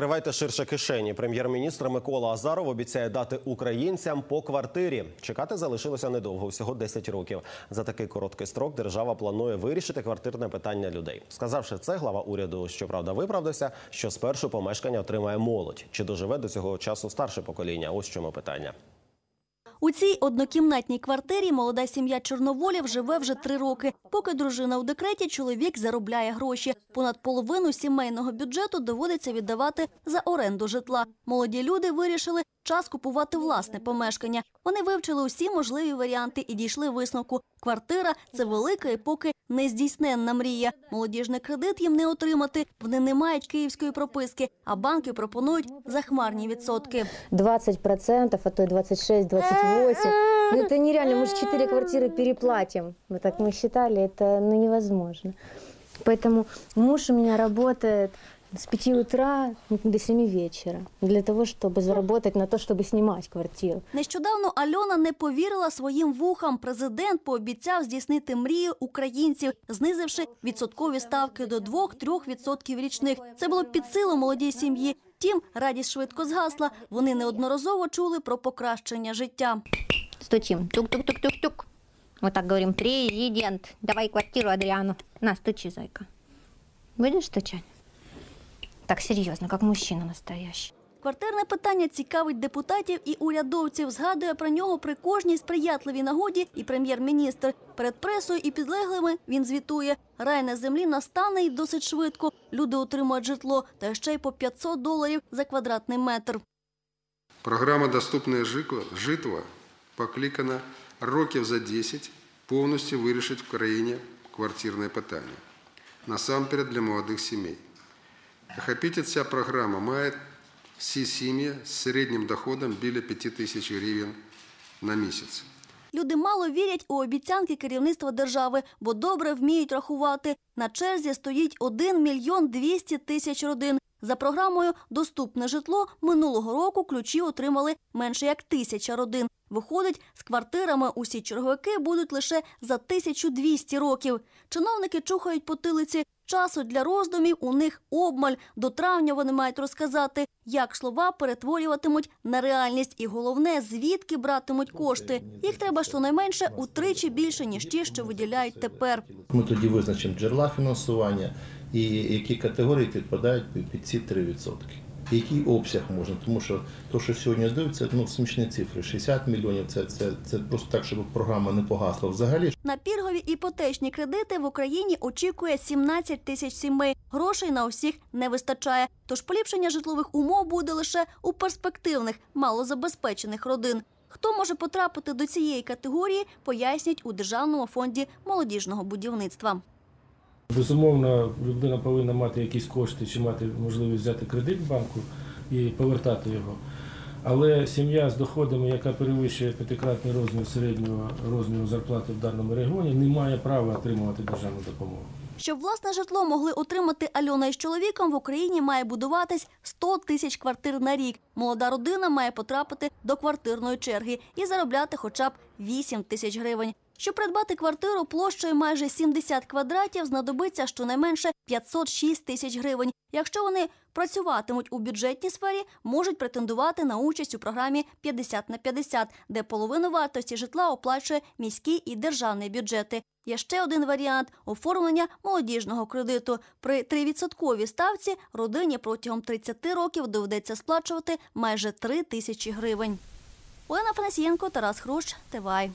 Кривайте ширше кишені. Прем'єр-міністр Микола Азаров обіцяє дати українцям по квартирі. Чекати залишилося недовго, всього 10 років. За такий короткий строк держава планує вирішити квартирне питання людей. Сказавши це, глава уряду щоправда виправдався, що спершу помешкання отримає молодь. Чи доживе до цього часу старше покоління? Ось чому питання. У цій однокімнатній квартирі молода сім'я Чорноволів живе вже три роки. Поки дружина у декреті, чоловік заробляє гроші. Понад половину сімейного бюджету доводиться віддавати за оренду житла. Молоді люди вирішили час купувати власне помешкання. Вони вивчили усі можливі варіанти і дійшли висновку. Квартира це велика і поки нездійсненна мрія. Молодіжний кредит їм не отримати. Вони не мають київської прописки, а банки пропонують захмарні відсотки. 20%, а то и 26, 28. Ну, это нереально, мы же 4 квартиры переплатим. Мы так мы считали, это ну, невозможно. Поэтому муж у меня работает с 5 утра до 7 вечера для того, чтобы заработать на то, чтобы снимать квартиру. Нещодавно Альона не повірила своїм вухам. Президент пообіцяв здійснити мрію українців, знизивши відсоткові ставки до 2-3% річних. Це було під силу молодій сім'ї. Втім, радість швидко згасла. Вони неодноразово чули про покращення життя. Стучим. Тук-тук-тук-тук-тук. Вот так говорим. Президент, давай квартиру Адриану. На, стучи, зайка. Будешь стучать? Так серьезно, как мужчина настоящий. Квартирне питання цікавить депутатів і урядовців. Згадує про нього при кожній сприятливій нагоді і прем'єр-міністр. Перед пресою і підлеглими він звітує. Рай на землі настане й досить швидко. Люди отримують житло, та ще й по 500 доларів за квадратний метр. Програма «Доступне житло» покликана років за 10 повністю вирішить в країні квартирне питання. Насамперед для молодих сімей. Охопити ця програма має всі сім'ї з середнім доходом біля 5 тисяч гривень на місяць. Люди мало вірять у обіцянки керівництва держави, бо добре вміють рахувати. На черзі стоїть 1 мільйон 200 тисяч родин. За програмою «Доступне житло» минулого року ключі отримали менше як тисяча родин. Виходить, з квартирами усі черговики будуть лише за 1200 років. Чиновники чухають потилиці. Часу для роздумів у них обмаль. До травня вони мають розказати, як слова перетворюватимуть на реальність. І головне, звідки братимуть кошти. Їх треба щонайменше утричі більше, ніж ті, що виділяють тепер. Ми тоді визначимо джерела фінансування і які категорії підпадають під- ці 3%. Який обсяг можна, тому що то, що сьогодні здаються, ну смішні цифри. 60 мільйонів це, це, це просто так, щоб програма не погасла взагалі. На пільгові іпотечні кредити в Україні очікує 17 тисяч сімей. Грошей на усіх не вистачає. Тож поліпшення житлових умов буде лише у перспективних, малозабезпечених родин. Хто може потрапити до цієї категорії, пояснять у Державному фонді молодіжного будівництва. Безумовно, людина повинна мати якісь кошти чи мати можливість взяти кредит в банку і повертати його. Але сім'я з доходами, яка перевищує п'ятикратний розмір середнього розміру зарплати в даному регіоні, не має права отримувати державну допомогу. Щоб власне житло могли отримати Альона із чоловіком, в Україні має будуватись 100 тисяч квартир на рік. Молода родина має потрапити до квартирної черги і заробляти хоча б 8 тисяч гривень. Щоб придбати квартиру площею майже 70 квадратів, знадобиться щонайменше 506 тисяч гривень. Якщо вони працюватимуть у бюджетній сфері, можуть претендувати на участь у програмі 50 на 50, де половину вартості житла оплачує міський і державний бюджети. Є ще один варіант оформлення молодіжного кредиту. При 3% ставці родині протягом 30 років доведеться сплачувати майже 3 тисячі гривень. Олена Фанасієнко, Тарас Хрущ, Тивай.